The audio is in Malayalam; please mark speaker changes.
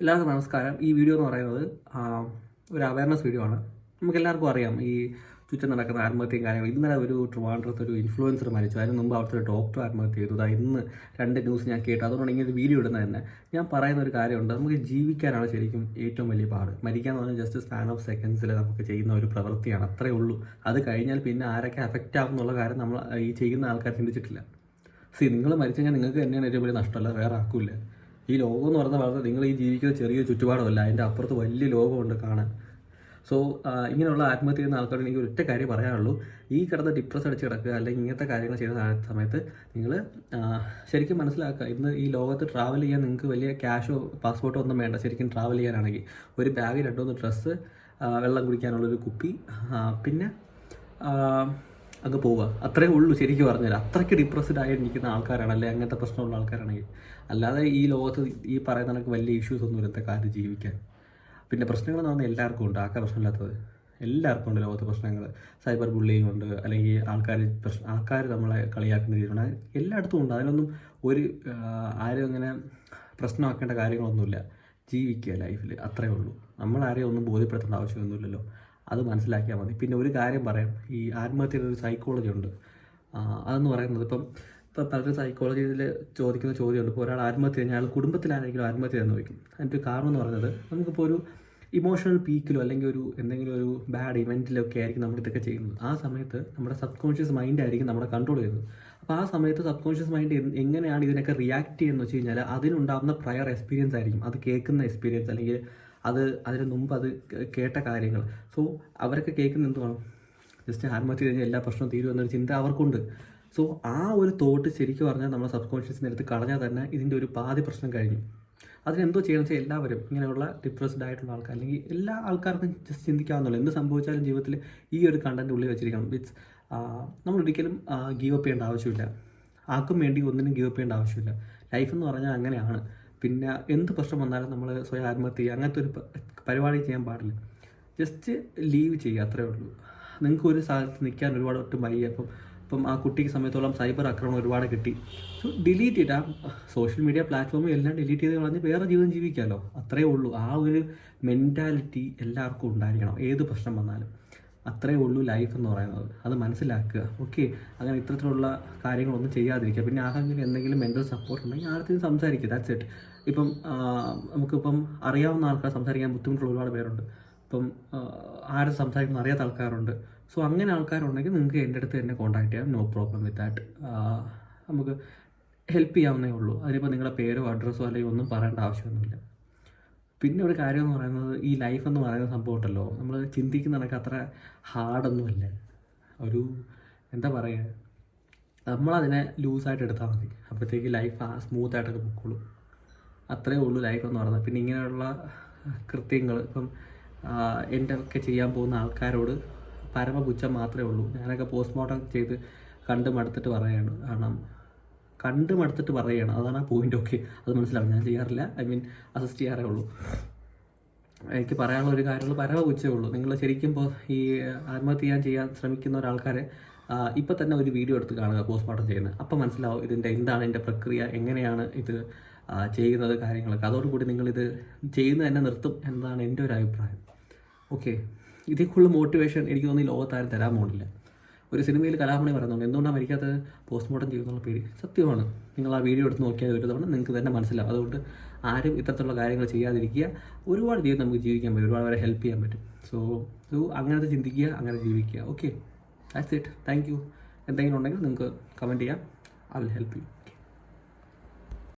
Speaker 1: എല്ലാവർക്കും നമസ്കാരം. ഈ വീഡിയോ എന്ന് പറയുന്നത് ഒരു അവയർനെസ് വീഡിയോ ആണ്. നമുക്ക് എല്ലാവർക്കും അറിയാം ഈ ചുറ്റും നടക്കുന്ന ആത്മഹത്യയും കാര്യങ്ങളും. ഇന്നലെ ഒരു ട്രിവാൻഡ്രത്ത് ഒരു ഇൻഫ്ലുവൻസർ മരിച്ചു. അതിന് മുമ്പ് അവിടുത്തെ ഒരു ഡോക്ടർ ആത്മഹത്യ ചെയ്തു. അതായത് ഇന്ന് രണ്ട് ന്യൂസ് ഞാൻ കേട്ടു. അതുകൊണ്ടാണ് ഇങ്ങനെ ഒരു വീഡിയോ ഇടുന്നത് തന്നെ. ഞാൻ പറയുന്ന ഒരു കാര്യമുണ്ട്. നമുക്ക് ജീവിക്കാനാണ് ശരിക്കും ഏറ്റവും വലിയ പാട്. മരിക്കാൻ പറഞ്ഞാൽ ജസ്റ്റ് സ്പാൻ ഓഫ് സെക്കൻഡ്സിൽ നമുക്ക് ചെയ്യുന്ന ഒരു പ്രവൃത്തിയാണ്. അത്രേ ഉള്ളൂ. അത് കഴിഞ്ഞാൽ പിന്നെ ആരൊക്കെ അഫക്റ്റ് ആകും എന്നുള്ള കാര്യം നമ്മൾ ഈ ചെയ്യുന്ന ആൾക്കാർ ചിന്തിച്ചിട്ടില്ല. സി നിങ്ങൾ മരിച്ചു കഴിഞ്ഞാൽ നിങ്ങൾക്ക് തന്നെയാണ് ഏറ്റവും വലിയ നഷ്ടമല്ല. വേറെ ആക്കൂല ഈ ലോകം എന്ന് പറയുന്ന വളരെ നിങ്ങൾ ഈ ജീവിക്കുന്ന ചെറിയ ചുറ്റുപാടുമല്ല അതിന്റെ അപ്പുറത്ത് വലിയ ലോകമുണ്ട് കാണാൻ. സോ ഇങ്ങനെയുള്ള ആത്മഹത്യ ചെയ്യുന്ന ആൾക്കാരോട് എനിക്ക് ഒറ്റ കാര്യം പറയാനുള്ളൂ. ഈ കിടന്ന് ഡിപ്രസ് അടിച്ച് കിടക്കുക അല്ലെങ്കിൽ ഇങ്ങനത്തെ കാര്യങ്ങൾ ചെയ്യുന്ന സമയത്ത് നിങ്ങൾ ശരിക്കും മനസ്സിലാക്കുക. ഇന്ന് ഈ ലോകത്ത് ട്രാവൽ ചെയ്യാൻ നിങ്ങൾക്ക് വലിയ ക്യാഷോ പാസ്പോർട്ടോ ഒന്നും വേണ്ട. ശരിക്കും ട്രാവൽ ചെയ്യാനാണെങ്കിൽ ഒരു ബാഗ് രണ്ടുമൂന്ന് ഡ്രസ്സ് വെള്ളം കുടിക്കാനുള്ളൊരു കുപ്പി പിന്നെ അങ്ങ് പോവുക. അത്രേ ഉള്ളൂ ശരിക്കും പറഞ്ഞാൽ അത്രയ്ക്ക് ഡിപ്രസ്ഡ് ആയിരിക്കുന്ന ആൾക്കാരാണ്. അല്ലെങ്കിൽ അങ്ങനത്തെ പ്രശ്നമുള്ള ആൾക്കാരാണെങ്കിൽ. അല്ലാതെ ഈ ലോകത്ത് ഈ പറയുന്ന കണക്ക് വലിയ ഇഷ്യൂസ് ഒന്നും ഇല്ലാത്ത കാര്യം ജീവിക്കാൻ. പിന്നെ പ്രശ്നങ്ങൾ എന്ന് പറഞ്ഞാൽ എല്ലാവർക്കും ഉണ്ട്. ആൾക്കാർ പ്രശ്നമില്ലാത്തത്. എല്ലാവർക്കും ഉണ്ട് ലോകത്ത് പ്രശ്നങ്ങൾ. സൈബർ ബുള്ളിങ് ഉണ്ട്. അല്ലെങ്കിൽ ആൾക്കാർ പ്രശ്ന ആൾക്കാർ നമ്മളെ കളിയാക്കുന്ന രീതിയിലാണ്. എല്ലായിടത്തും ഉണ്ട്. അതിനൊന്നും ഒരു ആരും അങ്ങനെ പ്രശ്നമാക്കേണ്ട കാര്യങ്ങളൊന്നുമില്ല. ജീവിക്കുക ലൈഫിൽ അത്രേ ഉള്ളൂ. നമ്മൾ ആരെയും ഒന്നും ബോധ്യപ്പെടുത്തേണ്ട ആവശ്യമൊന്നുമില്ലല്ലോ. അത് മനസ്സിലാക്കിയാൽ മതി. പിന്നെ ഒരു കാര്യം പറയാം. ഈ ആത്മഹത്യയുടെ ഒരു സൈക്കോളജി ഉണ്ട്. അതെന്ന് പറയുന്നത് ഇപ്പം ഇപ്പം പലരും സൈക്കോളജിയിൽ ചോദിക്കുന്ന ചോദ്യമുണ്ട്. ഇപ്പോൾ ഒരാൾ ആത്മഹത്യ കഴിഞ്ഞാൽ കുടുംബത്തിലാണെങ്കിലും ആത്മഹത്യ എന്ന് ചോദിക്കും. അതിന്റെ കാരണം എന്ന് പറയുന്നത് നമുക്കിപ്പോൾ ഒരു ഇമോഷണൽ പീക്കിലോ അല്ലെങ്കിൽ ഒരു എന്തെങ്കിലും ഒരു ബാഡ് ഇവന്റിലൊക്കെ ആയിരിക്കും നമ്മൾ ഇതൊക്കെ ചെയ്യുന്നത്. ആ സമയത്ത് നമ്മുടെ സബ് കോൺഷ്യസ് മൈൻഡ് ആയിരിക്കും നമ്മളെ കൺട്രോൾ ചെയ്യുന്നത്. അപ്പോൾ ആ സമയത്ത് സബ് കോൺഷ്യസ് മൈൻഡ് എങ്ങനെയാണ് ഇതിനൊക്കെ റിയാക്ട് ചെയ്യുന്നത് വെച്ച് കഴിഞ്ഞാൽ അതിനുണ്ടാകുന്ന പ്രയർ എക്സ്പീരിയൻസ് ആയിരിക്കും. അത് കേൾക്കുന്ന എക്സ്പീരിയൻസ് അല്ലെങ്കിൽ അത് അതിന് മുമ്പ് അത് കേട്ട കാര്യങ്ങൾ. സോ അവരൊക്കെ കേൾക്കുന്ന എന്തുവാണ്? ജസ്റ്റ് ആത്മഹത്യ കഴിഞ്ഞാൽ എല്ലാ പ്രശ്നവും തീരും എന്നൊരു ചിന്ത അവർക്കുണ്ട്. സോ ആ ഒരു തോട്ട് ശരിക്കും പറഞ്ഞാൽ നമ്മുടെ സബ് കോൺഷ്യസിന്റെ അടുത്ത് കളഞ്ഞാൽ തന്നെ ഇതിന്റെ ഒരു പാതി പ്രശ്നം കഴിഞ്ഞു. അതിനെന്തോ ചെയ്യണമെന്ന് വെച്ചാൽ എല്ലാവരും ഇങ്ങനെയുള്ള ഡിപ്രസ്ഡ് ആയിട്ടുള്ള ആൾക്കാർ അല്ലെങ്കിൽ എല്ലാ ആൾക്കാർക്കും ജസ്റ്റ് ചിന്തിക്കാവുന്നുള്ളൂ എന്ത് സംഭവിച്ചാലും ജീവിതത്തിൽ ഈ ഒരു കണ്ടന്റ് ഉള്ളിൽ വെച്ചിരിക്കണം. ഇറ്റ്സ് നമ്മൾ ഒരിക്കലും അപ്പ് ചെയ്യേണ്ട ആവശ്യമില്ല. ആർക്കും വേണ്ടി ഒന്നിനും ഗീവ് അപ്പ് ചെയ്യേണ്ട ആവശ്യമില്ല. ലൈഫ് എന്ന് പറഞ്ഞാൽ അങ്ങനെയാണ്. പിന്നെ എന്ത് പ്രശ്നം വന്നാലും നമ്മൾ സ്വയം ആത്മഹത്യ ചെയ്യുക. അങ്ങനത്തെ ഒരു പരിപാടി ചെയ്യാൻ പാടില്ല. ജസ്റ്റ് ലീവ് ചെയ്യുക അത്രേ ഉള്ളൂ. നിങ്ങൾക്ക് ഒരു സ്ഥലത്ത് നിൽക്കാൻ ഒരുപാട് ഒട്ടും വയ്യ. അപ്പം ഇപ്പം ആ കുട്ടിക്ക് സമയത്തോളം സൈബർ ആക്രമണം ഒരുപാട് കിട്ടി. സോ ഡിലീറ്റ് ചെയ്ത് ആ സോഷ്യൽ മീഡിയ പ്ലാറ്റ്ഫോമും എല്ലാം ഡിലീറ്റ് ചെയ്ത് കളഞ്ഞ് വേറെ ജീവിതം ജീവിക്കാമല്ലോ അത്രേ ഉള്ളൂ. ആ ഒരു മെന്റാലിറ്റി എല്ലാവർക്കും ഉണ്ടായിരിക്കണം. ഏത് പ്രശ്നം വന്നാലും. അത്രേ ഉള്ളൂ ലൈഫ് എന്ന് പറയുന്നത്. അത് മനസ്സിലാക്കുക. ഓക്കെ അങ്ങനെ ഇത്തരത്തിലുള്ള കാര്യങ്ങളൊന്നും ചെയ്യാതിരിക്കുക. പിന്നെ ആരെങ്കിലും എന്തെങ്കിലും മെന്റൽ സപ്പോർട്ട് ഉണ്ടെങ്കിൽ ആർക്കും സംസാരിക്കുക. ദാറ്റ്സ് ഇറ്റ് ഇപ്പം നമുക്കിപ്പം അറിയാവുന്ന ആൾക്കാർ സംസാരിക്കാൻ ബുദ്ധിമുട്ടുള്ള ഒരുപാട് പേരുണ്ട്. ഇപ്പം ആരും സംസാരിക്കുന്ന അറിയാത്ത ആൾക്കാരുണ്ട്. സോ അങ്ങനെ ആൾക്കാരുണ്ടെങ്കിൽ നിങ്ങൾക്ക് എന്റെ അടുത്ത് തന്നെ കോൺടാക്ട് ചെയ്യാം. നോ പ്രോബ്ലം വിത്ത് ദാറ്റ് നമുക്ക് ഹെൽപ്പ് ചെയ്യാവുന്നേ ഉള്ളൂ. അതിനിപ്പോൾ നിങ്ങളുടെ പേരോ അഡ്രസ്സോ അല്ലെങ്കിൽ ഒന്നും പറയേണ്ട ആവശ്യമൊന്നുമില്ല. പിന്നെ ഒരു കാര്യം എന്ന് പറയുന്നത് ഈ ലൈഫ് എന്ന് പറയുന്ന സംഭവം ഉണ്ടല്ലോ. നമ്മൾ ചിന്തിക്കുന്ന കണക്ക് അത്ര ഹാർഡൊന്നുമല്ല ഒരു എന്താ പറയുക നമ്മളതിനെ ലൂസായിട്ട് എടുത്താൽ മതി. അപ്പോഴത്തേക്ക് ലൈഫ് ആ സ്മൂത്തായിട്ടൊക്കെ പൊക്കോളും. അത്രേ ഉള്ളൂ ലൈഫ് എന്ന് പറയുന്നത്. പിന്നെ ഇങ്ങനെയുള്ള കൃത്യങ്ങൾ ഇപ്പം എന്റെ ഒക്കെ ചെയ്യാൻ പോകുന്ന ആൾക്കാരോട് പരമപുച്ഛം മാത്രമേ ഉള്ളൂ. ഞാനൊക്കെ പോസ്റ്റ്മോർട്ടം ചെയ്ത് കണ്ട് മടുത്തിട്ട് പറയുകയാണ്. കാരണം കണ്ട് മടുത്തിട്ട് പറയുകയാണ്. അതാണ് ആ പോയിന്റ് ഓക്കെ അത് മനസ്സിലാവും. ഞാൻ ചെയ്യാറില്ല. ഐ മീൻ അസിസ്റ്റ് ചെയ്യാറേ ഉള്ളൂ. എനിക്ക് പറയാനുള്ള ഒരു കാര്യങ്ങൾ പരമ ഉച്ചേ ഉള്ളൂ. നിങ്ങൾ ശരിക്കും ഇപ്പോൾ ഈ ആത്മഹത്യ ചെയ്യാൻ ചെയ്യാൻ ശ്രമിക്കുന്ന ഒരാൾക്കാരെ ഇപ്പം തന്നെ ഒരു വീഡിയോ എടുത്ത് കാണുക പോസ്റ്റ്മോർട്ടം ചെയ്യുന്നത്. അപ്പം മനസ്സിലാവും ഇതിന്റെ എന്താണ് ഇതിന്റെ പ്രക്രിയ എങ്ങനെയാണ് ഇത് ചെയ്യുന്നത് കാര്യങ്ങളൊക്കെ. അതോടുകൂടി നിങ്ങളിത് ചെയ്യുന്നത് തന്നെ നിർത്തും എന്നതാണ് എന്റെ ഒരു അഭിപ്രായം. ഓക്കെ ഇതേക്കുള്ള മോട്ടിവേഷൻ എനിക്ക് തോന്നുന്നു ഈ ലോകത്താരും തരാൻ പോകുന്നില്ല. ഒരു സിനിമയിൽ കലാമണി പറയുന്നുണ്ട്. എന്തുകൊണ്ടാണ് മരിക്കാത്തത്? പോസ്റ്റ്മോർട്ടം ചെയ്യുന്നുള്ള പേര്. സത്യമാണ്. നിങ്ങൾ ആ വീഡിയോ എടുത്ത് നോക്കിയാൽ ഒരു തവണ നിങ്ങൾക്ക് തന്നെ മനസ്സിലാവും. അതുകൊണ്ട് ആരും ഇത്തരത്തിലുള്ള കാര്യങ്ങൾ ചെയ്യാതിരിക്കുക. ഒരുപാട് ജീവിതം നമുക്ക് ജീവിക്കാൻ പറ്റും. ഒരുപാട് വരെ ഹെൽപ്പ് ചെയ്യാൻ പറ്റും. സോ സോ അങ്ങനത്തെ ചിന്തിക്കുക അങ്ങനെ ജീവിക്കുക. Okay that's it thank you എന്തെങ്കിലും ഉണ്ടെങ്കിൽ നിങ്ങൾക്ക് കമന്റ് ചെയ്യാം. I will help you